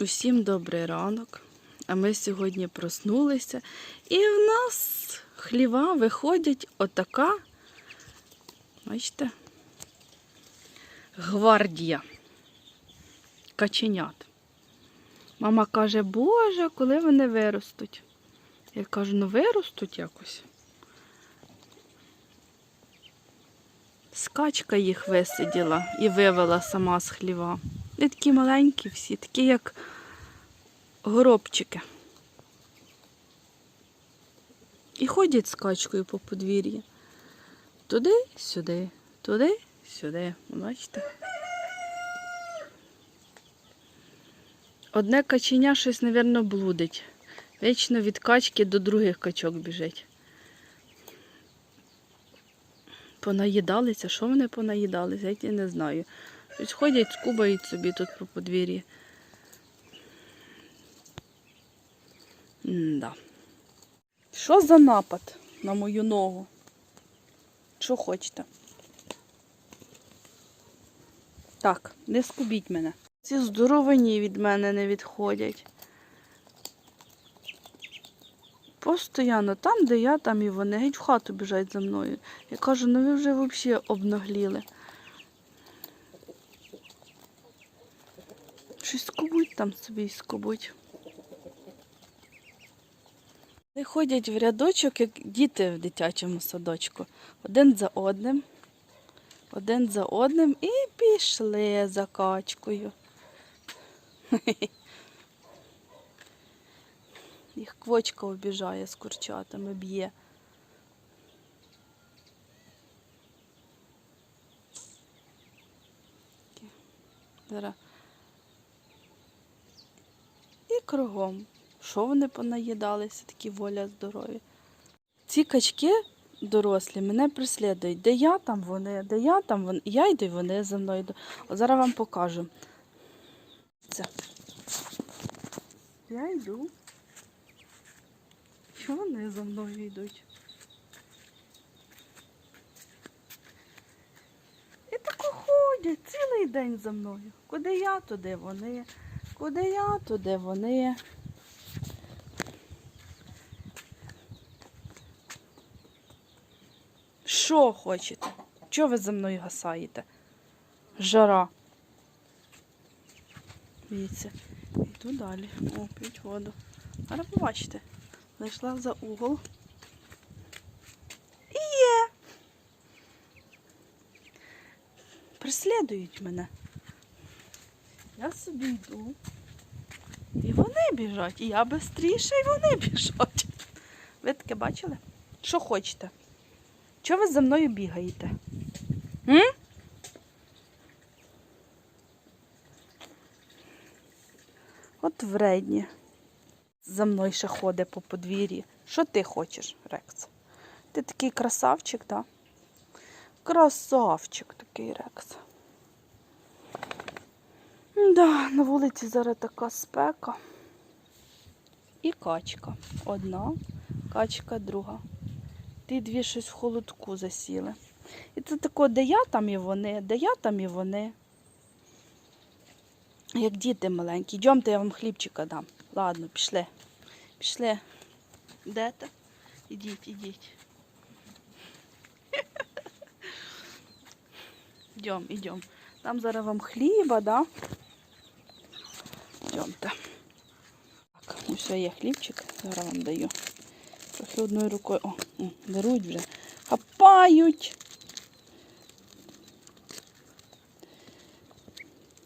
Усім добрий ранок. А ми сьогодні проснулися, і в нас хліва виходять отака, бачите, гвардія каченят. Мама каже, Боже, коли вони виростуть? Я кажу, ну виростуть якось. Скачка їх висиділа і вивела сама з хліва. І такі маленькі всі, такі як горобчики. І ходять з качкою по подвір'ї. Туди, сюди, туди, сюди. Бачите? Одне каченя щось, мабуть, блудить. Вічно від качки до других качок біжить. Понаїдалися, що вони понаїдалися, я не знаю. Ось ходять, скубають собі тут по подвір'ї. Да. Що за напад на мою ногу? Що хочете? Так, не скубіть мене. Ці здоровині від мене не відходять. Постоянно там, де я, там і вони. Геть в хату біжать за мною. Я кажу, ну ви вже взагалі обнагліли. Щось скубуть там собі і скубуть. Вони ходять в рядочок, як діти в дитячому садочку. Один за одним, один за одним і пішли за качкою. Їх квочка обіжає з курчатами, б'є. Зараз. І кругом. Що вони понаїдалися, такі воля здорові. Ці качки дорослі мене преслідують. Де я там вони, де я там вони. Я йду, і вони за мною йдуть. От зараз вам покажу. Це. Я йду. І вони за мною йдуть. І тако ходять цілий день за мною. Куди я, туди вони. Куди я, туди вони. Що хочете? Чого ви за мною гасаєте? Жара. Дивіться, йду далі. О, п'ють воду. Зараз побачите. Зайшла за угол. І є. Преслідують мене. Я собі йду. І вони біжать. І я швидше, і вони біжать. Ви таке бачили? Що хочете? Чого ви за мною бігаєте? М? От вредні. За мною ще ходить по подвір'ї. Що ти хочеш, Рекс? Ти такий красавчик, так? Да? Красавчик такий Рекс. Да, на вулиці зараз така спека. І качка. Одна, качка друга. Ті дві щось в холодку засіли. І це тако, де я там і вони, де я там і вони. Як діти маленькі. Йдемте, я вам хлібчика дам. Ладно, пішли. Пішли. Де ти? Ідіть, ідіть. Йдем, йдем. Там зараз вам хліба, да? Йдемте. Так, ось є хлібчик, зараз вам даю. Трохи одною рукою. О, беруть вже. Хапають.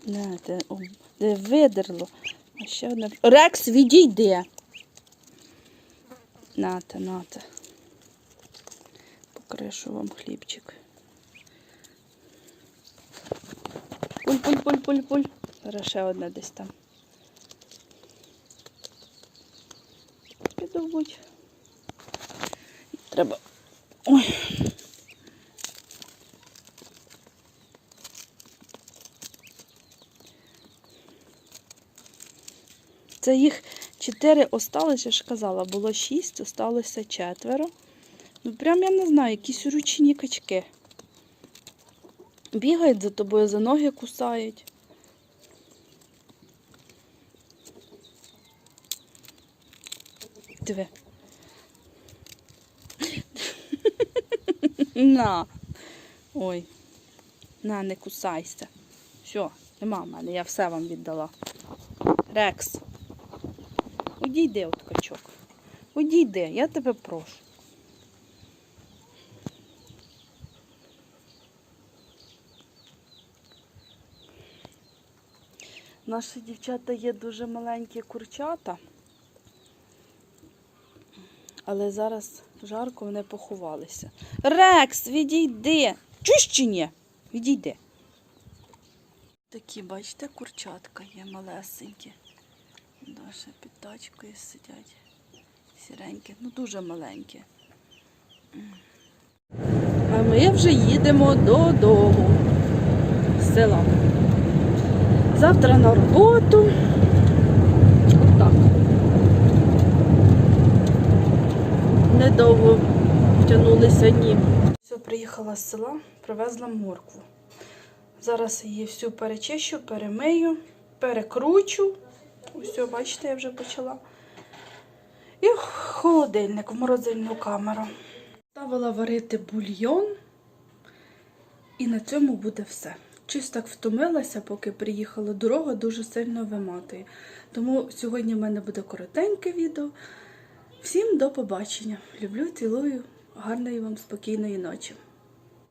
Не, де, о, де видерло. А ще одне. Рекс, відійди. Нате, нате. Покришу вам хлібчик. Пуль, пуль, пуль, пуль, пуль. Зараз ще одне десь там. Піду будь. Треба. Ой. Це їх чотири осталося, я ж казала, було шість, осталося четверо. Ну прям я не знаю, якісь ручні качки бігають за тобою, за ноги кусають. Диви. На. Ой. На, не кусайся. Все, нема в мене, я все вам віддала. Рекс. Одійди, от качок. Одійди, я тебе прошу. Наші дівчата є дуже маленькі курчата. Але зараз жарко вони поховалися. Рекс, відійди! Чуєш? Відійди. Такі, бачите, курчатка є малесенькі. Даже під тачкою сидять. Сіренькі, ну дуже маленькі. А ми вже їдемо додому з села. Завтра на роботу. Отак. Недовго втягнулися дні. Все, приїхала з села, привезла моркву. Зараз її всю перечищу, перемию, перекручу. Ось, бачите, я вже почала. І в холодильник, в морозильну камеру. Ставила варити бульйон. І на цьому буде все. Щось так втомилася, поки приїхала дорога, дуже сильно виматує. Тому сьогодні в мене буде коротеньке відео. Всім до побачення. Люблю, цілую. Гарної вам спокійної ночі.